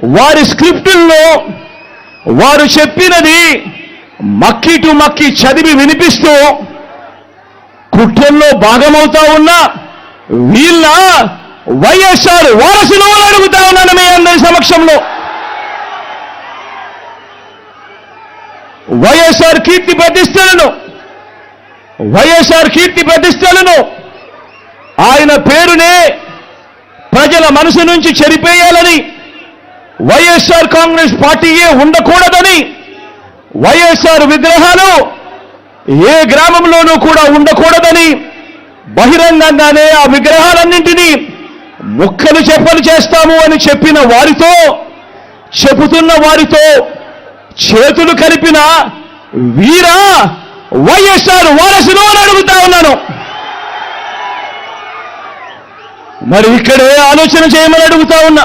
వారి స్క్రిప్టుల్లో వారు చెప్పినది మక్కి టు మక్కి చదివి వినిపిస్తూ కుట్రల్లో భాగమవుతా ఉన్న వీళ్ళ వైఎస్ఆర్ వారసులు అడుగుతా ఉన్నాను మీ అందరి సమక్షంలో. వైఎస్ఆర్ కీర్తి ప్రతిష్టలను వైఎస్ఆర్ కీర్తి ప్రతిష్టలను ఆయన పేరునే ప్రజల మనసు నుంచి చెరిపేయాలని వైఎస్ఆర్ కాంగ్రెస్ పార్టీయే ఉండకూడదని వైఎస్ఆర్ విగ్రహాలు ఏ గ్రామంలోనూ కూడా ఉండకూడదని బహిరంగంగానే ఆ విగ్రహాలన్నింటినీ ముక్కలు చెప్పలు చేస్తాము అని చెప్పిన వారితో చెబుతున్న వారితో చేతులు కలిపిన వీరా వైఎస్ఆర్ వారసులు అని అడుగుతా ఉన్నాను. మరి ఇక్కడే ఆలోచన చేయమని అడుగుతా ఉన్నా.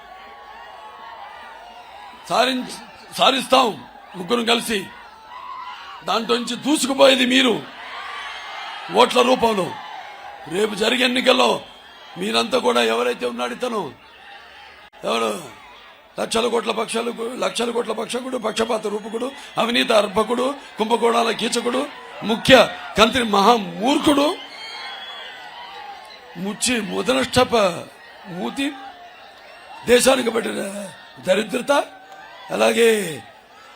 సారి సారిస్తాం ముగ్గురు కలిసి. దాంట్లో నుంచి దూసుకుపోయేది మీరు. ఓట్ల రూపంలో. రేపు జరిగే ఎన్నికల్లో మీరంతా కూడా ఎవరైతే ఉన్నాడు ఇతను. ఎవరు? లక్షల కోట్ల పక్షాలు లక్షల కోట్ల పక్షకుడు పక్షపాత రూపకుడు అవినీత అర్భకుడు కుంభకోణాల కీచకుడు ముఖ్య కంత్రి మహామూర్ఖుడు. ముచ్చి ముదనష్టప మూతి. దేశానికి పట్టిన దరిద్రత. అలాగే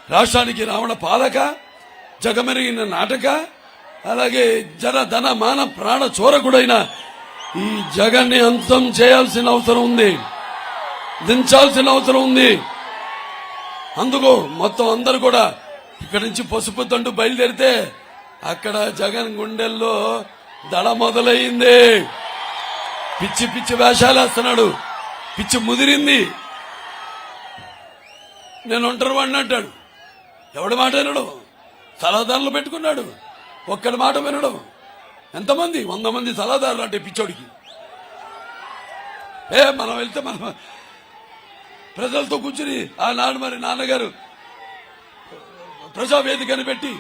రాష్ట్రానికి రావణ పాలక జగమెరిగిన నాటక అలాగే జన ధన మాన ప్రాణ చోరకుడైన ఈ జగన్ని అంతం చేయాల్సిన అవసరం ఉంది. దించాల్సిన అవసరం ఉంది. అందుకు మొత్తం అందరు కూడా ఇక్కడి నుంచి పసుపు తండు బయలుదేరితే అక్కడ జగన్ గుండెల్లో దడ మొదలయ్యింది. పిచ్చి పిచ్చి వేషాలు వేస్తున్నాడు పిచ్చి ముదిరింది. నేను ఒంటరి వాడిని అంటాడు. ఎవడి మాట వినడు. సలహాదారులు పెట్టుకున్నాడు. ఒక్కడి మాట వినడు. ఎంతమంది? వంద మంది సలహాదారులు అంటే పిచ్చోడికి. ఏ మనం వెళ్తే మనం ప్రజలతో కూర్చుని ఆ నాన్న మరి నాన్నగారు ప్రజావేదికని పెట్టి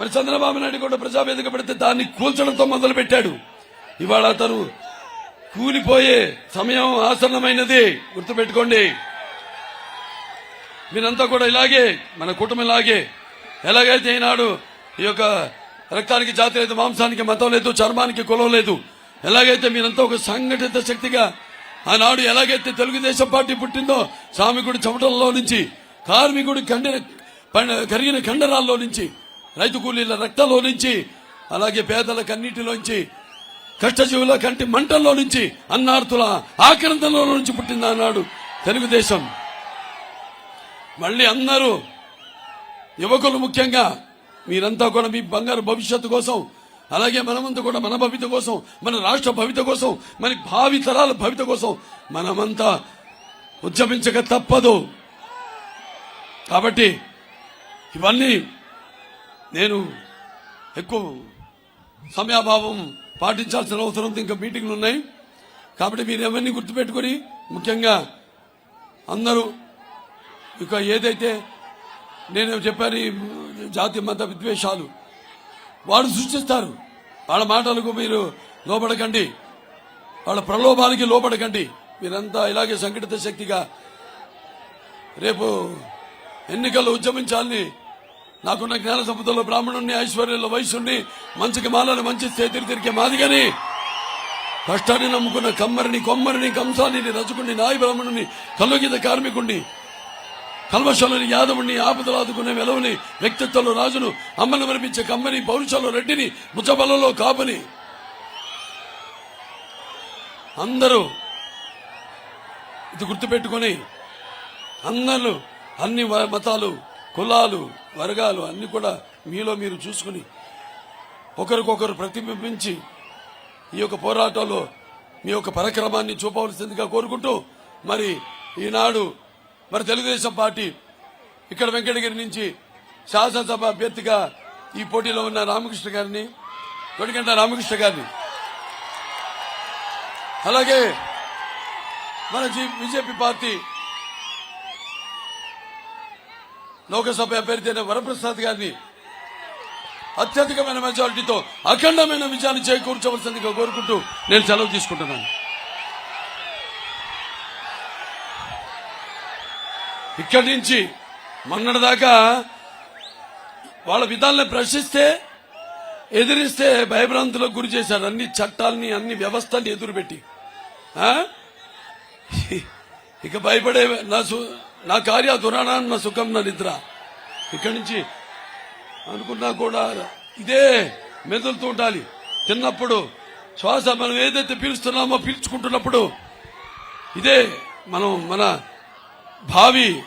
మరి చంద్రబాబు నాయుడు కూడా ప్రజావేదిక పెడితే దాన్ని కూల్చడంతో మొదలు పెట్టాడు ఇవాళ అతను కూలిపోయే సమయం ఆసన్నమైనది. గుర్తుపెట్టుకోండి. మీరంతా కూడా ఇలాగే మన కుటుంబం ఇలాగే ఎలాగైతే ఈనాడు ఈ యొక్క రక్తానికి జాతి లేదు మాంసానికి మతం లేదు చర్మానికి కులం లేదు ఎలాగైతే మీరంతా ఒక సంఘటిత శక్తిగా ఆనాడు ఎలాగైతే తెలుగుదేశం పార్టీ పుట్టిందో సామికుడి చెమటల్లో నుంచి కార్మికుడి కండిన కరిగిన కండరాల్లో నుంచి రైతు కూలీల రక్తంలో నుంచి అలాగే పేదల కన్నీటిలోంచి కష్టజీవుల కంటి మంటల్లో నుంచి అన్నార్థుల ఆక్రందంలో నుంచి పుట్టింది ఆనాడు తెలుగుదేశం. మళ్ళీ అందరూ యువకులు ముఖ్యంగా మీరంతా కూడా మీ బంగారు భవిష్యత్తు కోసం అలాగే మనమంతా కూడా మన భవిత కోసం మన రాష్ట్ర భవిత కోసం మన భావి తరాల భవిత కోసం మనమంతా ఉద్యమించక తప్పదు. కాబట్టి ఇవన్నీ నేను ఎక్కువ సమయాభావం పాటించాల్సిన అవసరం ఇంకా మీటింగ్లు ఉన్నాయి. కాబట్టి మీరు ఎవరిని గుర్తుపెట్టుకొని ముఖ్యంగా అందరూ ఇక ఏదైతే నేను చెప్పాను ఈ జాతి మత విద్వేషాలు వాడు సృష్టిస్తారు. వాళ్ళ మాటలకు మీరు లోపడకండి వాళ్ళ ప్రలోభాలకి లోపడకండి మీరంతా ఇలాగే సంఘటిత శక్తిగా రేపు ఎన్నికల్లో ఉద్యమించాలని నాకున్న జ్ఞాన సంపదలో బ్రాహ్మణుణ్ణి ఐశ్వర్యంలో వయసుని మంచికి మాలని మంచి చేతిరి తిరిగే మాదిగని కష్టాన్ని నమ్ముకున్న కమ్మరిని కొమ్మరిని కంసాలిని రజకుని నాయ బ్రాహ్మణుని కల్లుగీత కార్మికుణ్ణి కల్మశాలని యాదవుని ఆపదలు ఆదుకునే వెలవుని వ్యక్తిత్వంలో రాజును అమ్మను మరిపించే కమ్మని పౌరుషాలు రెడ్డిని ముచ్చబలలో కాపుని. అందరూ ఇది గుర్తుపెట్టుకొని అందరూ అన్ని మతాలు కులాలు వర్గాలు అన్ని కూడా మీలో మీరు చూసుకుని ఒకరికొకరు ప్రతిబింబించి ఈ యొక్క పోరాటంలో మీ యొక్క పరక్రమాన్ని చూపవలసిందిగా కోరుకుంటూ మరి ఈనాడు మరి తెలుగుదేశం పార్టీ ఇక్కడ వెంకటగిరి నుంచి శాసనసభ అభ్యర్థిగా ఈ పోటీలో ఉన్న రామకృష్ణ గారిని కొడిగంట రామకృష్ణ గారిని. అలాగే మన జీ- బీజేపీ పార్టీ లోకసభ అభ్యర్థి అయిన వరప్రసాద్ గారిని అత్యధికమైన మెజారిటీతో అఖండమైన విజయాన్ని చేకూర్చవలసిందిగా కోరుకుంటూ నేను సెలవు తీసుకుంటున్నాను. ఇక్కడి నుంచి మొన్నటిదాకా వాళ్ళ విధాలను ప్రశ్నిస్తే ఎదిరిస్తే భయభ్రాంతులకు గురి చేశారు. అన్ని చట్టాలని అన్ని వ్యవస్థల్ని ఎదురుపెట్టి. ఇక భయపడే నా నా కార్య దురాణా నా సుఖం నా నిద్ర. ఇక్కడి నుంచి అనుకున్నా కూడా ఇదే మెదులుతూ ఉండాలి. తిన్నప్పుడు శ్వాస మనం ఏదైతే పీల్చుతున్నామో పీల్చుకుంటున్నప్పుడు ఇదే మనం మన భావి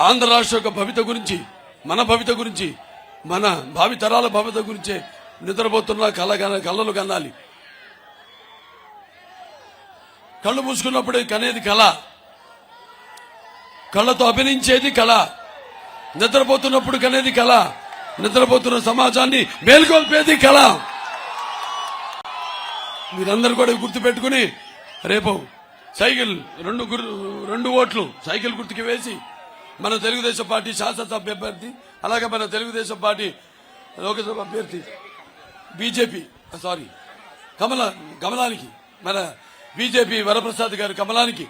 ఆంధ్ర రాష్ట్ర యొక్క భవిత గురించి మన భవిత గురించి మన భావి తరాల భవిత గురించే నిద్రపోతున్న కళ కళ్ళలు కనాలి కళ్ళు మూసుకున్నప్పుడే కనేది కళ. కళ్ళతో అభినయించేది కళ. నిద్రపోతున్నప్పుడు కనేది కళ. నిద్రపోతున్న సమాజాన్ని మేల్కొల్పేది కళ. మీరందరూ కూడా గుర్తుపెట్టుకుని రేపు సైకిల్ రెండు గుర్ రెండు ఓట్లు సైకిల్ గుర్తుకి వేసి మన తెలుగుదేశం పార్టీ శాసనసభ అభ్యర్థి అలాగే మన తెలుగుదేశం పార్టీ లోకసభ అభ్యర్థి బీజేపీ సారీ కమల కమలానికి మన బీజేపీ వరప్రసాద్ గారి కమలానికి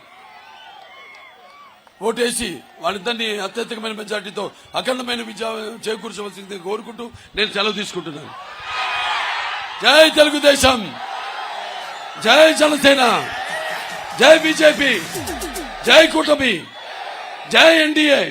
ఓటేసి వాళ్ళిద్దరిని అత్యధికమైన మెజార్టీతో అఖండమైన విజయం చేకూర్చవలసింది కోరుకుంటూ నేను సెలవు తీసుకుంటున్నాను. జై తెలుగుదేశం! జై జనసేన! జై బీజేపీ జై కూటమి జై ఎన్డీఏ.